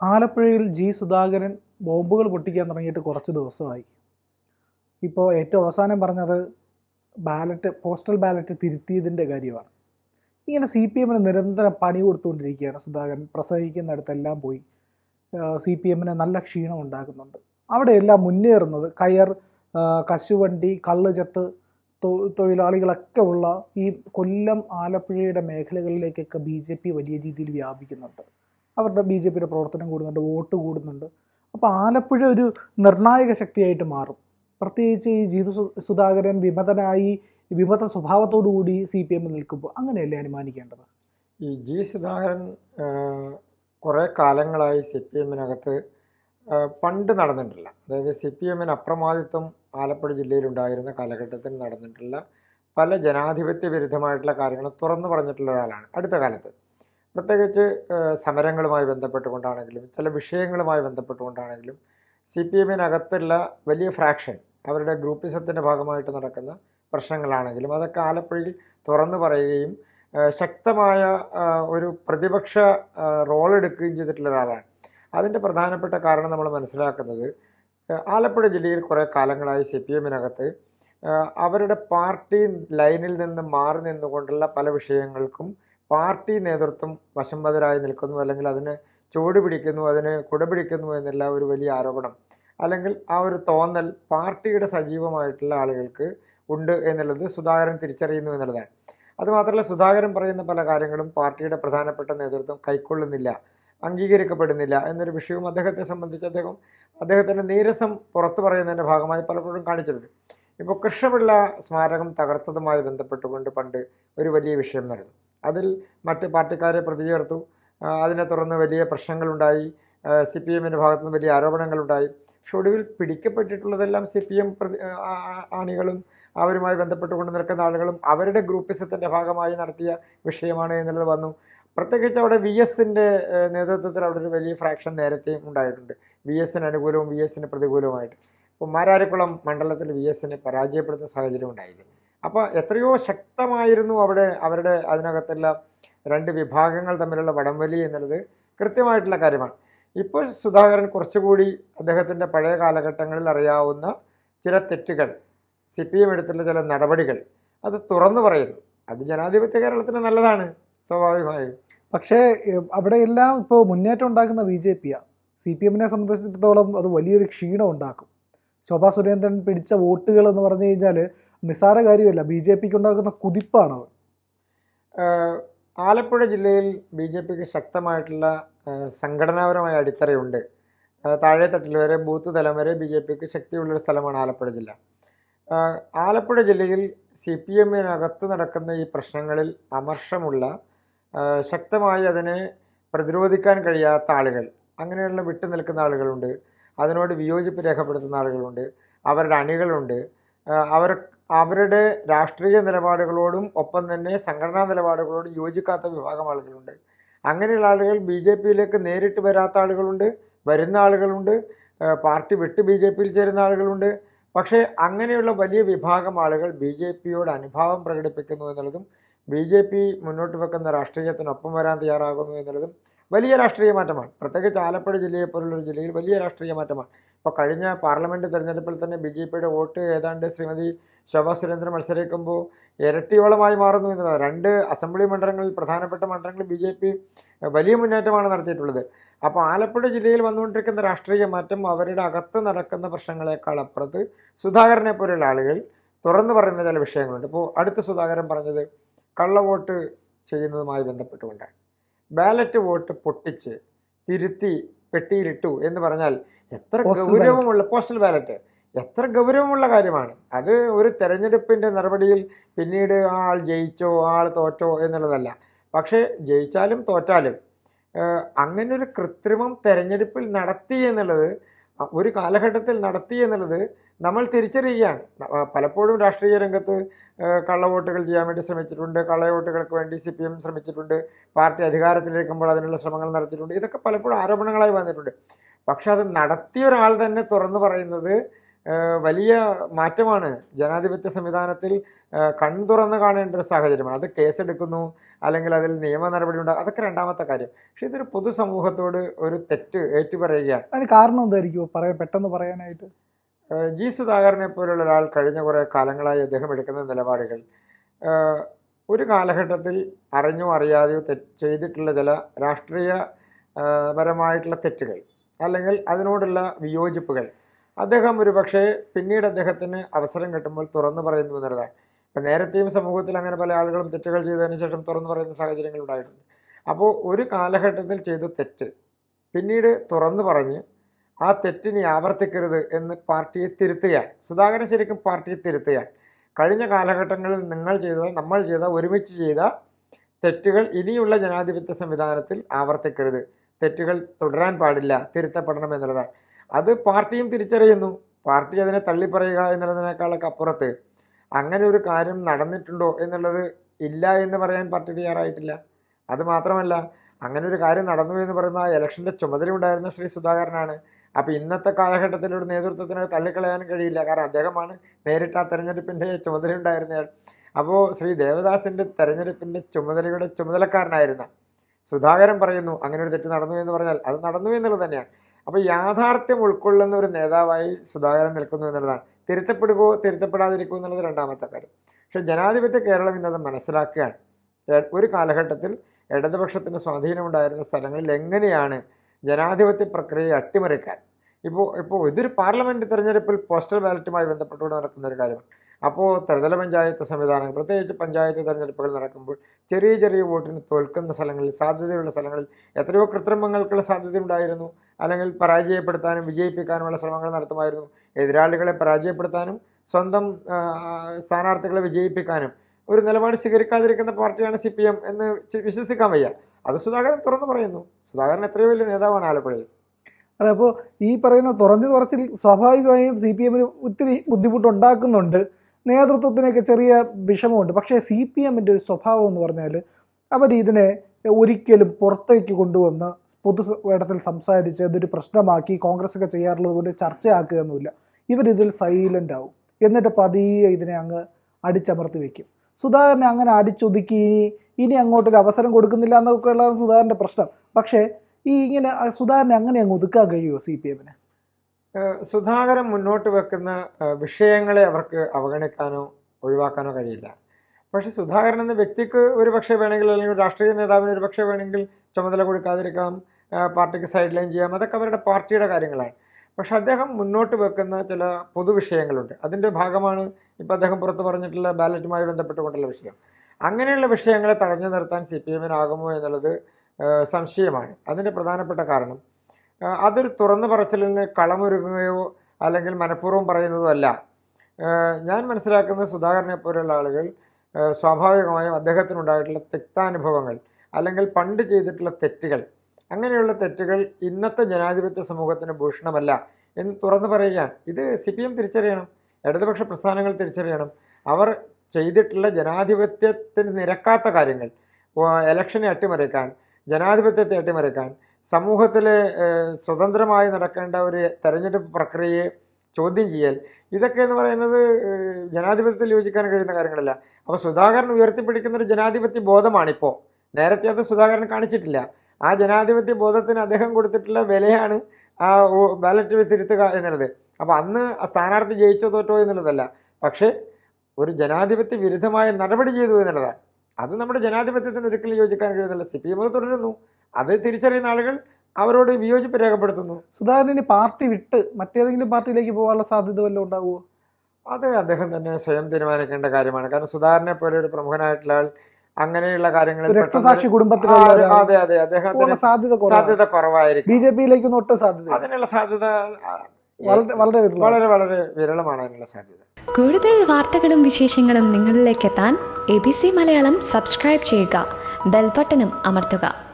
ആലപ്പുഴയിൽ ജി സുധാകരൻ ബോംബുകൾ പൊട്ടിക്കാൻ തുടങ്ങിയിട്ട് കുറച്ച് ദിവസമായി. ഇപ്പോൾ ഏറ്റവും അവസാനം പറഞ്ഞത് ബാലറ്റ് പോസ്റ്റൽ ബാലറ്റ് തിരുത്തിയതിന്റെ കാര്യമാണ്. ഇങ്ങനെ സി പി എമ്മിന് നിരന്തരം പണി കൊടുത്തുകൊണ്ടിരിക്കുകയാണ് സുധാകരൻ. പ്രസംഗിക്കുന്നിടത്തെല്ലാം പോയി സി പി എമ്മിന് നല്ല ക്ഷീണം ഉണ്ടാക്കുന്നുണ്ട്. അവിടെയെല്ലാം മുന്നേറുന്നത് കയർ കശുവണ്ടി കള്ളുചത്ത് തൊഴിലാളികളൊക്കെ ഉള്ള ഈ കൊല്ലം ആലപ്പുഴയുടെ മേഖലകളിലേക്കൊക്കെ ബി വലിയ രീതിയിൽ വ്യാപിക്കുന്നുണ്ട്. അവരുടെ ബി ജെ പിയുടെ പ്രവർത്തനം കൂടുന്നുണ്ട് വോട്ട് കൂടുന്നുണ്ട്. അപ്പോൾ ആലപ്പുഴ ഒരു നിർണായക ശക്തിയായിട്ട് മാറും. പ്രത്യേകിച്ച് ഈ ജീതു സുധാകരൻ വിമതനായി വിമത സ്വഭാവത്തോടു കൂടി സി പി എമ്മിൽ നിൽക്കുമ്പോൾ അങ്ങനെയല്ലേ അനുമാനിക്കേണ്ടത്? ഈ ജി സുധാകരൻ കുറേ കാലങ്ങളായി സി പി എമ്മിനകത്ത് പണ്ട് നടന്നിട്ടില്ല. അതായത് സി പി എമ്മിന് അപ്രമാദിത്വം ആലപ്പുഴ ജില്ലയിലുണ്ടായിരുന്ന കാലഘട്ടത്തിൽ നടന്നിട്ടുള്ള പല ജനാധിപത്യ വിരുദ്ധമായിട്ടുള്ള കാര്യങ്ങൾ തുറന്നു പറഞ്ഞിട്ടുള്ള ഒരാളാണ് അടുത്ത കാലത്ത്. പ്രത്യേകിച്ച് സമരങ്ങളുമായി ബന്ധപ്പെട്ടുകൊണ്ടാണെങ്കിലും ചില വിഷയങ്ങളുമായി ബന്ധപ്പെട്ടുകൊണ്ടാണെങ്കിലും സി പി എമ്മിനകത്തുള്ള വലിയ ഫ്രാക്ഷൻ അവരുടെ ഗ്രൂപ്പിസത്തിന്റെ ഭാഗമായിട്ട് നടക്കുന്ന പ്രശ്നങ്ങളാണെങ്കിലും അതൊക്കെ ആലപ്പുഴയിൽ തുറന്നു പറയുകയും ശക്തമായ ഒരു പ്രതിപക്ഷ റോൾ എടുക്കുകയും ചെയ്തിട്ടുള്ള ഒരാളാണ്. അതിന്റെ പ്രധാനപ്പെട്ട കാരണം നമ്മൾ മനസ്സിലാക്കുന്നത് ആലപ്പുഴ ജില്ലയിൽ കുറേ കാലങ്ങളായി സി പി എമ്മിനകത്ത് അവരുടെ പാർട്ടി ലൈനിൽ നിന്ന് മാറി നിന്നുകൊണ്ടുള്ള പല വിഷയങ്ങൾക്കും പാർട്ടി നേതൃത്വം വശംവദരായി നിൽക്കുന്നു അല്ലെങ്കിൽ അതിന് ചുവട് പിടിക്കുന്നു അതിന് കുടപിടിക്കുന്നു എന്നുള്ള ഒരു വലിയ ആരോപണം. അല്ലെങ്കിൽ ആ ഒരു തോന്നൽ പാർട്ടിയുടെ സജീവമായിട്ടുള്ള ആളുകൾക്ക് ഉണ്ട് എന്നുള്ളത് സുധാകരൻ തിരിച്ചറിയുന്നു എന്നുള്ളതാണ്. അതുമാത്രമല്ല സുധാകരൻ പറയുന്ന പല കാര്യങ്ങളും പാർട്ടിയുടെ പ്രധാനപ്പെട്ട നേതൃത്വം കൈക്കൊള്ളുന്നില്ല അംഗീകരിക്കപ്പെടുന്നില്ല എന്നൊരു വിഷയവും അദ്ദേഹത്തെ സംബന്ധിച്ച് അദ്ദേഹം അദ്ദേഹത്തിന്റെ നീരസം പുറത്തു പറയുന്നതിന്റെ ഭാഗമായി പലപ്പോഴും കാണിച്ചിട്ടുണ്ട്. ഇപ്പോൾ കൃഷ്ണപിള്ള സ്മാരകം തകർത്തതുമായി ബന്ധപ്പെട്ടുകൊണ്ട് പണ്ട് ഒരു വലിയ വിഷയം നടന്നു. അതിൽ മറ്റ് പാർട്ടിക്കാരെ പ്രതി ചേർത്തു അതിനെ തുടർന്ന് വലിയ പ്രശ്നങ്ങളുണ്ടായി. സി പി എമ്മിന്റെ ഭാഗത്തു നിന്ന് വലിയ ആരോപണങ്ങളുണ്ടായി. പക്ഷെ ഒടുവിൽ പിടിക്കപ്പെട്ടിട്ടുള്ളതെല്ലാം സി പി എം ആണികളും അവരുമായി ബന്ധപ്പെട്ടുകൊണ്ട് നിൽക്കുന്ന ആളുകളും അവരുടെ ഗ്രൂപ്പിസത്തിന്റെ ഭാഗമായി നടത്തിയ വിഷയമാണ് എന്നുള്ളത് വന്നു. പ്രത്യേകിച്ച് അവിടെ വി എസിന്റെ നേതൃത്വത്തിൽ അവിടെ ഒരു വലിയ ഫ്രാക്ഷൻ നേരത്തെയും ഉണ്ടായിട്ടുണ്ട്. വി എസിന് അനുകൂലവും വി എസിന് പ്രതികൂലവുമായിട്ട്. ഇപ്പോൾ മാരാരക്കുളം മണ്ഡലത്തിൽ വി എസിനെ പരാജയപ്പെടുന്ന സാഹചര്യം ഉണ്ടായില്ലേ? അപ്പോൾ എത്രയോ ശക്തമായിരുന്നു അവിടെ അവരുടെ അതിനകത്തുള്ള രണ്ട് വിഭാഗങ്ങൾ തമ്മിലുള്ള വടംവലി എന്നുള്ളത് കൃത്യമായിട്ടുള്ള കാര്യമാണ്. ഇപ്പോൾ സുധാകരൻ കുറച്ചുകൂടി അദ്ദേഹത്തിന്റെ പഴയ കാലഘട്ടങ്ങളിൽ അറിയാവുന്ന ചില തെറ്റുകൾ സി പി എം എടുത്തുള്ള ചില നടപടികൾ അത് തുറന്നു പറയുന്നു. അത് ജനാധിപത്യ കേരളത്തിന് നല്ലതാണ് സ്വാഭാവികമായും. പക്ഷേ അവിടെ എല്ലാം ഇപ്പോൾ മുന്നേറ്റം ഉണ്ടാക്കുന്ന ബി ജെ പിയാണ് സി പി എമ്മിനെ സംബന്ധിച്ചിടത്തോളം അത് വലിയൊരു ക്ഷീണം ഉണ്ടാക്കും. ശോഭാ സുരേന്ദ്രൻ പിടിച്ച വോട്ടുകൾ എന്ന് പറഞ്ഞു കഴിഞ്ഞാൽ നിസ്സാര കാര്യമല്ല. ബി ജെ പിക്ക് ഉണ്ടാക്കുന്ന കുതിപ്പാണത് ആലപ്പുഴ ജില്ലയിൽ ബി ജെ പിക്ക് ശക്തമായിട്ടുള്ള സംഘടനാപരമായ അടിത്തറയുണ്ട്. താഴെത്തട്ടിൽ വരെ ബൂത്ത് തലം വരെ ബി ജെ പിക്ക് ശക്തിയുള്ളൊരു സ്ഥലമാണ് ആലപ്പുഴ ജില്ല. ആലപ്പുഴ ജില്ലയിൽ സി പി എമ്മിനകത്ത് നടക്കുന്ന ഈ പ്രശ്നങ്ങളിൽ അമർഷമുള്ള ശക്തമായി അതിനെ പ്രതിരോധിക്കാൻ കഴിയാത്ത ആളുകൾ അങ്ങനെയുള്ള വിട്ടു നിൽക്കുന്ന ആളുകളുണ്ട്. അതിനോട് വിയോജിപ്പ് രേഖപ്പെടുത്തുന്ന ആളുകളുണ്ട്. അവരുടെ അണികളുണ്ട്. അവർ അവരുടെ രാഷ്ട്രീയ നിലപാടുകളോടും ഒപ്പം തന്നെ സംഘടനാ നിലപാടുകളോടും യോജിക്കാത്ത വിഭാഗം ആളുകളുണ്ട്. അങ്ങനെയുള്ള ആളുകൾ ബി ജെ പിയിലേക്ക് നേരിട്ട് വരാത്ത ആളുകളുണ്ട് വരുന്ന ആളുകളുണ്ട് പാർട്ടി വിട്ട് ബി ജെ പിയിൽ ചേരുന്ന ആളുകളുണ്ട്. പക്ഷേ അങ്ങനെയുള്ള വലിയ വിഭാഗം ആളുകൾ ബി ജെ പിയോട് അനുഭാവം പ്രകടിപ്പിക്കുന്നു എന്നുള്ളതും ബി ജെ പി മുന്നോട്ട് വെക്കുന്ന രാഷ്ട്രീയത്തിനൊപ്പം വരാൻ തയ്യാറാകുന്നു എന്നുള്ളതും വലിയ രാഷ്ട്രീയ മാറ്റമാണ്. പ്രത്യേകിച്ച് ആലപ്പുഴ ജില്ലയെ പോലുള്ളൊരു ജില്ലയിൽ വലിയ രാഷ്ട്രീയ മാറ്റമാണ്. ഇപ്പോൾ കഴിഞ്ഞ പാർലമെന്റ് തെരഞ്ഞെടുപ്പിൽ തന്നെ ബി ജെ പിയുടെ വോട്ട് ഏതാണ്ട് ശ്രീമതി ശോഭാ സുരേന്ദ്രൻ മത്സരിക്കുമ്പോൾ ഇരട്ടിയോളമായി മാറുന്നു എന്നതാണ്. രണ്ട് അസംബ്ലി മണ്ഡലങ്ങളിൽ പ്രധാനപ്പെട്ട മണ്ഡലങ്ങളിൽ ബി ജെ പി വലിയ മുന്നേറ്റമാണ് നടത്തിയിട്ടുള്ളത്. അപ്പോൾ ആലപ്പുഴ ജില്ലയിൽ വന്നുകൊണ്ടിരിക്കുന്ന രാഷ്ട്രീയ മാറ്റം അവരുടെ അകത്ത് നടക്കുന്ന പ്രശ്നങ്ങളെക്കാൾ അപ്പുറത്ത് സുധാകരനെ പോലെയുള്ള ആളുകൾ തുറന്നു പറയുന്ന ചില വിഷയങ്ങളുണ്ട്. ഇപ്പോൾ അടുത്ത സുധാകരൻ പറഞ്ഞത് കള്ളവോട്ട് ചെയ്യുന്നതുമായി ബന്ധപ്പെട്ടുകൊണ്ടാണ്. ബാലറ്റ് വോട്ട് പൊട്ടിച്ച് തിരുത്തി പെട്ടിയിലിട്ടു എന്ന് പറഞ്ഞാൽ എത്ര ഗൗരവമുള്ള പോസ്റ്റൽ ബാലറ്റ് എത്ര ഗൗരവമുള്ള കാര്യമാണ്. അത് ഒരു തെരഞ്ഞെടുപ്പിന്റെ നടപടിയിൽ പിന്നീട് ആ ആൾ ജയിച്ചോ ആൾ തോറ്റോ എന്നുള്ളതല്ല. പക്ഷേ ജയിച്ചാലും തോറ്റാലും അങ്ങനൊരു അങ്ങനെ ഒരു കൃത്രിമം തെരഞ്ഞെടുപ്പിൽ നടത്തി എന്നുള്ളത് ഒരു കാലഘട്ടത്തിൽ നടത്തി എന്നുള്ളത് നമ്മൾ തിരിച്ചറിയുകയാണ്. പലപ്പോഴും രാഷ്ട്രീയ രംഗത്ത് കള്ളവോട്ടുകൾ ചെയ്യാൻ വേണ്ടി ശ്രമിച്ചിട്ടുണ്ട് കള്ളവോട്ടുകൾക്ക് വേണ്ടി സി പി എം ശ്രമിച്ചിട്ടുണ്ട് പാർട്ടി അധികാരത്തിലിരിക്കുമ്പോൾ അതിനുള്ള ശ്രമങ്ങൾ നടത്തിയിട്ടുണ്ട്. ഇതൊക്കെ പലപ്പോഴും ആരോപണങ്ങളായി വന്നിട്ടുണ്ട്. പക്ഷെ അത് നടത്തിയ ഒരാൾ തന്നെ തുറന്നു പറയുന്നത് വലിയ മാറ്റമാണ് ജനാധിപത്യ സംവിധാനത്തിൽ കൺ തുറന്ന് കാണേണ്ട ഒരു സാഹചര്യമാണ്. അത് കേസെടുക്കുന്നു അല്ലെങ്കിൽ അതിൽ നിയമ നടപടി ഉണ്ടാകും അതൊക്കെ രണ്ടാമത്തെ കാര്യം. പക്ഷെ ഇതൊരു പൊതുസമൂഹത്തോട് ഒരു തെറ്റ് ഏറ്റുപറയുകയാണ്. അതിന് കാരണം എന്തായിരിക്കും? പറയാൻ പെട്ടെന്ന് പറയാനായിട്ട്. ജി സുധാകരനെ പോലുള്ള ഒരാൾ കഴിഞ്ഞ കുറേ കാലങ്ങളായി അദ്ദേഹം എടുക്കുന്ന നിലപാടുകൾ. ഒരു കാലഘട്ടത്തിൽ അറിഞ്ഞോ അറിയാതെയോ തെ ചെയ്തിട്ടുള്ള ചില രാഷ്ട്രീയ പരമായിട്ടുള്ള തെറ്റുകൾ അല്ലെങ്കിൽ അതിനോടുള്ള വിയോജിപ്പുകൾ അദ്ദേഹം ഒരു പക്ഷേ പിന്നീട് അദ്ദേഹത്തിന് അവസരം കിട്ടുമ്പോൾ തുറന്നു പറയുന്നു എന്നുള്ളതാണ് ഇപ്പം നേരത്തെയും സമൂഹത്തിൽ അങ്ങനെ പല ആളുകളും തെറ്റുകൾ ചെയ്തതിന് ശേഷം തുറന്നു പറയുന്ന സാഹചര്യങ്ങൾ ഉണ്ടായിട്ടുണ്ട്. അപ്പോൾ ഒരു കാലഘട്ടത്തിൽ ചെയ്ത തെറ്റ് പിന്നീട് തുറന്നു പറഞ്ഞ് ആ തെറ്റിനെ ആവർത്തിക്കരുത് എന്ന് പാർട്ടിയെ തിരുത്തുകയാണ് സുധാകരൻ ശരിക്കും പാർട്ടിയെ തിരുത്തുകയാണ് കഴിഞ്ഞ കാലഘട്ടങ്ങളിൽ നിങ്ങൾ ചെയ്ത നമ്മൾ ചെയ്ത ഒരുമിച്ച് ചെയ്ത തെറ്റുകൾ ഇനിയുള്ള ജനാധിപത്യ സംവിധാനത്തിൽ ആവർത്തിക്കരുത്. തെറ്റുകൾ തുടരാൻ പാടില്ല തിരുത്തപ്പെടണം എന്നുള്ളതാണ് അത് പാർട്ടിയും തിരിച്ചറിയുന്നു. പാർട്ടി അതിനെ തള്ളിപ്പറയുക എന്നുള്ളതിനേക്കാളൊക്കെ അപ്പുറത്ത് അങ്ങനെ ഒരു കാര്യം നടന്നിട്ടുണ്ടോ എന്നുള്ളത് ഇല്ല എന്ന് പറയാൻ പാർട്ടി തയ്യാറായിട്ടില്ല. അത് മാത്രമല്ല അങ്ങനെ ഒരു കാര്യം നടന്നു എന്ന് പറയുന്ന ഇലക്ഷന്റെ ചുമതല ഉണ്ടായിരുന്ന ശ്രീ സുധാകരനാണ്. അപ്പോൾ ഇന്നത്തെ കാലഘട്ടത്തിൽ ഒരു നേതൃത്വത്തിന് തള്ളിക്കളയാനും കഴിയില്ല. കാരണം അദ്ദേഹമാണ് നേരിട്ട് ആ തെരഞ്ഞെടുപ്പിന്റെ ചുമതല ഉണ്ടായിരുന്നയാൾ. അപ്പോൾ ശ്രീ ദേവദാസിന്റെ തെരഞ്ഞെടുപ്പിന്റെ ചുമതലയുടെ ചുമതലക്കാരനായിരുന്ന സുധാകരൻ പറയുന്നു അങ്ങനെ ഒരു തെറ്റ് നടന്നു എന്ന് പറഞ്ഞാൽ അത് നടന്നു എന്നുള്ളത് തന്നെയാണ്. അപ്പോൾ യാഥാർത്ഥ്യം ഉൾക്കൊള്ളുന്ന ഒരു നേതാവായി സുധാകരൻ നിൽക്കുന്നു എന്നുള്ളതാണ്. തിരുത്തപ്പെടുകയോ തിരുത്തപ്പെടാതിരിക്കുമോ എന്നുള്ളത് രണ്ടാമത്തെ കാര്യം. പക്ഷേ ജനാധിപത്യ കേരളം ഇന്നത് മനസ്സിലാക്കുകയാണ്. ഒരു കാലഘട്ടത്തിൽ ഇടതുപക്ഷത്തിന് സ്വാധീനമുണ്ടായിരുന്ന സ്ഥലങ്ങളിൽ എങ്ങനെയാണ് ജനാധിപത്യ പ്രക്രിയയെ അട്ടിമറിക്കാൻ? ഇപ്പോൾ ഇപ്പോൾ ഇതൊരു പാർലമെന്റ് തിരഞ്ഞെടുപ്പിൽ പോസ്റ്റൽ ബാലറ്റുമായി ബന്ധപ്പെട്ടുകൊണ്ട് നടക്കുന്ന ഒരു കാര്യമാണ്. അപ്പോൾ ത്രിതല പഞ്ചായത്ത് സംവിധാനങ്ങൾ പ്രത്യേകിച്ച് പഞ്ചായത്ത് തെരഞ്ഞെടുപ്പുകൾ നടക്കുമ്പോൾ ചെറിയ ചെറിയ വോട്ടിന് തോൽക്കുന്ന സ്ഥലങ്ങളിൽ സാധ്യതയുള്ള സ്ഥലങ്ങളിൽ എത്രയോ കൃത്രിമങ്ങൾക്കുള്ള സാധ്യതയുണ്ടായിരുന്നു അല്ലെങ്കിൽ പരാജയപ്പെടുത്താനും വിജയിപ്പിക്കാനുമുള്ള ശ്രമങ്ങൾ നടത്തുമായിരുന്നു. എതിരാളികളെ പരാജയപ്പെടുത്താനും സ്വന്തം സ്ഥാനാർത്ഥികളെ വിജയിപ്പിക്കാനും. ഒരു നിലപാട് സ്വീകരിക്കാതിരിക്കുന്ന പാർട്ടിയാണ് സി പി എം എന്ന് വിശ്വസിക്കാൻ വയ്യ. അത് സുധാകരൻ തുറന്നു പറയുന്നു. സുധാകരൻ എത്രയോ വലിയ നേതാവാണ് ആലപ്പുഴയിൽ. അപ്പോൾ ഈ പറയുന്ന തുറഞ്ഞു തുറച്ചിൽ സ്വാഭാവികമായും സി പി എമ്മിന് ഒത്തിരി ബുദ്ധിമുട്ടുണ്ടാക്കുന്നുണ്ട്. നേതൃത്വത്തിനൊക്കെ ചെറിയ വിഷമമുണ്ട്. പക്ഷേ സി പി എമ്മിന്റെ ഒരു സ്വഭാവം എന്ന് പറഞ്ഞാൽ അവർ ഇതിനെ ഒരിക്കലും പുറത്തേക്ക് കൊണ്ടുവന്ന് പൊതു ഇടത്തിൽ സംസാരിച്ച് അതൊരു പ്രശ്നമാക്കി കോൺഗ്രസ് ഒക്കെ ചെയ്യാറുള്ളത് പോലെ ചർച്ചയാക്കുകയൊന്നുമില്ല. ഇവരിതിൽ സൈലന്റ് ആവും. എന്നിട്ട് പതിയെ ഇതിനെ അങ്ങ് അടിച്ചമർത്തി വെക്കും. സുധാകരനെ അങ്ങനെ അടിച്ചൊതുക്കി ഇനി ഇനി അങ്ങോട്ടൊരു അവസരം കൊടുക്കുന്നില്ല എന്നൊക്കെ ഉള്ളതാണ് സുധാകരന്റെ പ്രശ്നം. പക്ഷേ ഈ ഇങ്ങനെ സുധാകരനെ അങ്ങനെ അങ്ങ് ഒതുക്കാൻ കഴിയുമോ സി പി എമ്മിന്? സുധാകരൻ മുന്നോട്ട് വെക്കുന്ന വിഷയങ്ങളെ അവർക്ക് അവഗണിക്കാനോ ഒഴിവാക്കാനോ കഴിയില്ല. പക്ഷേ സുധാകരൻ എന്ന വ്യക്തിക്ക് ഒരു പക്ഷേ വേണമെങ്കിൽ അല്ലെങ്കിൽ രാഷ്ട്രീയ നേതാവിന് ഒരു പക്ഷേ വേണമെങ്കിൽ ചുമതല കൊടുക്കാതിരിക്കാം പാർട്ടിക്ക് സൈഡ് ലൈൻ ചെയ്യാം അതൊക്കെ അവരുടെ പാർട്ടിയുടെ കാര്യങ്ങളാണ്. പക്ഷെ അദ്ദേഹം മുന്നോട്ട് വെക്കുന്ന ചില പൊതുവിഷയങ്ങളുണ്ട് അതിന്റെ ഭാഗമാണ് ഇപ്പോൾ അദ്ദേഹം പുറത്ത് പറഞ്ഞിട്ടുള്ള ബാലറ്റുമായി ബന്ധപ്പെട്ടുകൊണ്ടുള്ള വിഷയം. അങ്ങനെയുള്ള വിഷയങ്ങളെ തടഞ്ഞു നിർത്താൻ സി പി എമ്മിനാകുമോ എന്നുള്ളത് സംശയമാണ്. അതിന്റെ പ്രധാനപ്പെട്ട കാരണം അതൊരു തുറന്നു പറച്ചിലിന് കളമൊരുങ്ങുകയോ അല്ലെങ്കിൽ മനഃപൂർവം പറയുന്നതോ അല്ല. ഞാൻ മനസ്സിലാക്കുന്ന സുധാകരനെ പോലെയുള്ള ആളുകൾ സ്വാഭാവികമായും അദ്ദേഹത്തിനുണ്ടായിട്ടുള്ള തിക്താനുഭവങ്ങൾ അല്ലെങ്കിൽ പണ്ട് ചെയ്തിട്ടുള്ള തെറ്റുകൾ അങ്ങനെയുള്ള തെറ്റുകൾ ഇന്നത്തെ ജനാധിപത്യ സമൂഹത്തിന് ഭൂഷണമല്ല എന്ന് തുറന്നു പറയുകയാണ്. ഇത് സി പി എം തിരിച്ചറിയണം ഇടതുപക്ഷ പ്രസ്ഥാനങ്ങൾ തിരിച്ചറിയണം. അവർ ചെയ്തിട്ടുള്ള ജനാധിപത്യത്തിന് നിരക്കാത്ത കാര്യങ്ങൾ ഇലക്ഷനെ അട്ടിമറിക്കാൻ ജനാധിപത്യത്തെ അട്ടിമറിക്കാൻ സമൂഹത്തിലെ ഏഹ്, സ്വതന്ത്രമായി നടക്കേണ്ട ഒരു തെരഞ്ഞെടുപ്പ് പ്രക്രിയയെ ചോദ്യം ചെയ്യൽ. ഇതൊക്കെ എന്ന് പറയുന്നത് ജനാധിപത്യത്തിൽ യോജിക്കാൻ കഴിയുന്ന കാര്യങ്ങളല്ല. അപ്പോൾ സുധാകരൻ ഉയർത്തിപ്പിടിക്കുന്ന ഒരു ജനാധിപത്യ ബോധമാണിപ്പോൾ നേരത്തെ അത് സുധാകരൻ കാണിച്ചിട്ടില്ല. ആ ജനാധിപത്യ ബോധത്തിന് അദ്ദേഹം കൊടുത്തിട്ടുള്ള വിലയാണ് ആ ബാലറ്റ് തിരുത്തുക എന്നുള്ളത്. അപ്പോൾ അന്ന് സ്ഥാനാർത്ഥി ജയിച്ചോ തോറ്റോ എന്നുള്ളതല്ല. പക്ഷേ ഒരു ജനാധിപത്യ വിരുദ്ധമായ നടപടി ചെയ്തു എന്നുള്ളതാണ്. അത് നമ്മുടെ ജനാധിപത്യത്തിന് ഒരിക്കലും യോജിക്കാൻ കഴിയുന്നില്ല. സി പി എം തുടരുന്നു. അത് തിരിച്ചറിയുന്ന ആളുകൾ അവരോട് വിയോജിപ്പ് രേഖപ്പെടുത്തുന്നു. സുധാകരൻ പാർട്ടി വിട്ട് മറ്റേതെങ്കിലും പാർട്ടിയിലേക്ക് പോകാനുള്ള സാധ്യത വല്ലതും ഉണ്ടാവുമോ? അത് അദ്ദേഹം തന്നെ സ്വയം തീരുമാനിക്കേണ്ട കാര്യമാണ്. കാരണം സുധാകരനെ പോലെ ഒരു പ്രമുഖനായിട്ടുള്ള ആൾ അങ്ങനെയുള്ള കാര്യങ്ങളിൽ പെട്ടെന്ന് രക്തസാക്ഷി കുടുംബത്തിലുള്ള അതെ ഒരാൾ അതെ അതെ അദ്ദേഹത്തിന് സാധ്യത സാധ്യത കുറവായിരിക്കും. ബി ജെ പിയിലേക്കൊന്നും ഒട്ടും സാധ്യത അതിനുള്ള സാധ്യത വളരെ. വളരെ വളരെ വിരളമാണ് അതിനുള്ള സാധ്യത. കൂടുതൽ വാർത്തകളും വിശേഷങ്ങളും നിങ്ങളിലേക്ക് എത്താൻ A B C Malayalam subscribe ചെയ്യുക. ബെൽബട്ടനും അമർത്തുക.